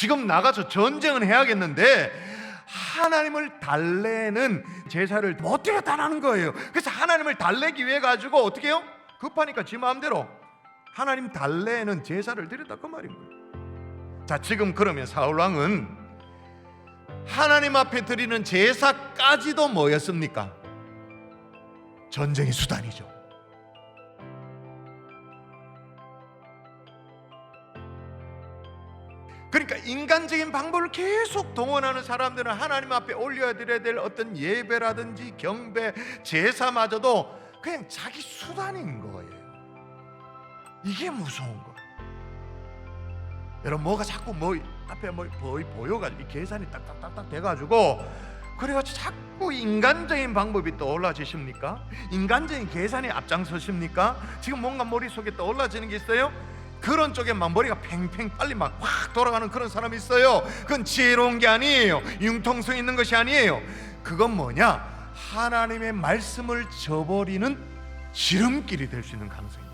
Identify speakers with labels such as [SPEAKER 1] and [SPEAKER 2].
[SPEAKER 1] 지금 나가서 전쟁은 해야겠는데 하나님을 달래는 제사를 못 드렸다는 거예요. 그래서 하나님을 달래기 위해 가지고 어떻게 해요? 급하니까 지 마음대로 하나님 달래는 제사를 드렸다 그 말인 거예요. 자, 지금 그러면 사울 왕은 하나님 앞에 드리는 제사까지도 뭐였습니까? 전쟁의 수단이죠. 그러니까 인간적인 방법을 계속 동원하는 사람들은 하나님 앞에 올려야 드려야 될 어떤 예배라든지 경배, 제사마저도 그냥 자기 수단인 거예요. 이게 무서운 거예요. 여러분 뭐가 자꾸 뭐 앞에 뭐 보여가지고 이 계산이 딱딱딱딱 돼가지고 그래가지고 자꾸 인간적인 방법이 떠올라지십니까? 인간적인 계산이 앞장서십니까? 지금 뭔가 머릿속에 떠올라지는 게 있어요? 그런 쪽에만 머리가 팽팽 빨리 막 확 돌아가는 그런 사람이 있어요. 그건 지혜로운 게 아니에요. 융통성 있는 것이 아니에요. 그건 뭐냐? 하나님의 말씀을 저버리는 지름길이 될 수 있는 가능성이